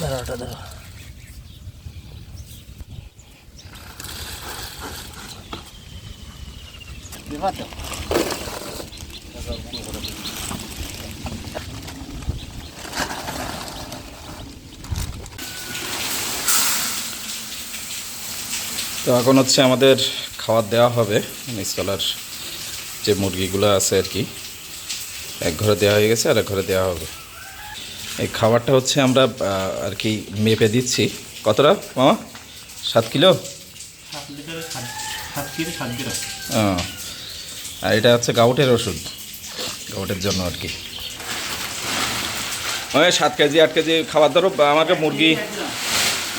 দাঁড়া ওটা দাঁড়া তো। তো এখন হচ্ছে আমাদের খাবার দেওয়া হবে নিচতলার যে মুরগিগুলো আছে আর কি। এক ঘরে দেওয়া হয়ে গেছে আর এক ঘরে দেওয়া হবে। এই খাবারটা হচ্ছে আমরা আর কি মেপে দিচ্ছি। কতটা মামা? সাত কিলো? আর এটা হচ্ছে গাউটের ওষুধ। গাউটের জন্য আর কি। ওই সাত কেজি আট কেজি খাবার ধরো আমাকে মুরগি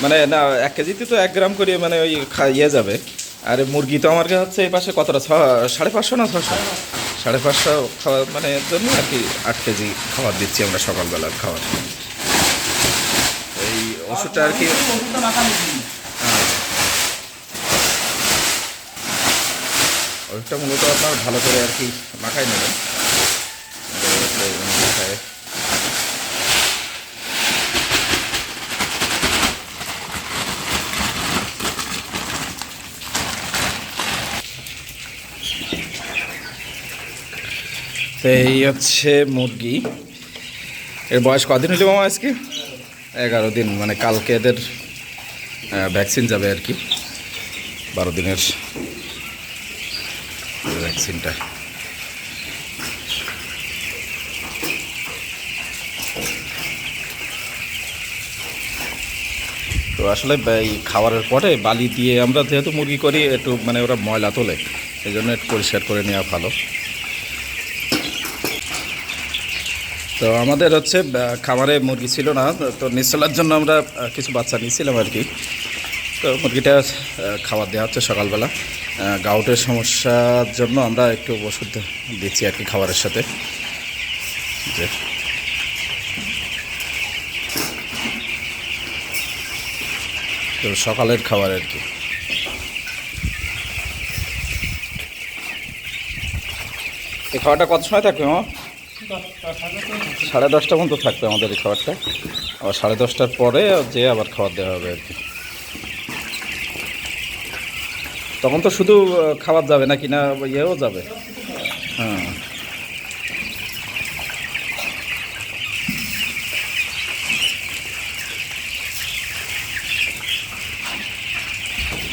মানে না এক কেজিতে তো এক গ্রাম করে মানে ওই খা- ইয়ে যাবে। আর মুরগি তো আমার কাছে হচ্ছে এই পাশে কতটা ছ সাড়ে পাঁচশো না ছশো সাড়ে পাঁচটা খাবার মানে জন্য আর কি আট কেজি খাবার দিচ্ছি আমরা সকালবেলার খাবার। এই ওষুধটা আর কি ওষুধটা মাখা ওষুধটা মূলত আপনার ভালো করে আর কি মাখাই নেবেন। মাখায় এই হচ্ছে মুরগি। এর বয়স কদিন হলো মামা আজকে? এগারো দিন মানে কালকে এদের ভ্যাকসিন যাবে আর কি। বারো দিনের ভ্যাকসিনটা তো আসলে এই খাবারের পরে বালি দিয়ে আমরা যেহেতু মুরগি করি, একটু মানে ওরা ময়লা তোলে সেই জন্য একটু পরিষ্কার করে নেওয়া ভালো। তো আমাদের হচ্ছে খামারে মুরগি ছিল না, তো নিচলার জন্য আমরা কিছু বাচ্চা নিয়েছিলাম আর কি। তো মুরগিটা খাবার দেওয়া হচ্ছে সকালবেলা। গাউটের সমস্যার জন্য আমরা একটু ওষুধ দিচ্ছি আর কি খাবারের সাথে। যে। তো সকালের খাবার আর কি। এই খাবারটা কত সময় থাকবে মা সাড়ে দশটা পর্যন্ত থাকবে আমাদের এই খাবারটা। আবার সাড়ে দশটার পরে যে আবার খাবার দেওয়া হবে আর কি। তখন তো শুধু খাবার যাবে না কিনা ইয়েও যাবে।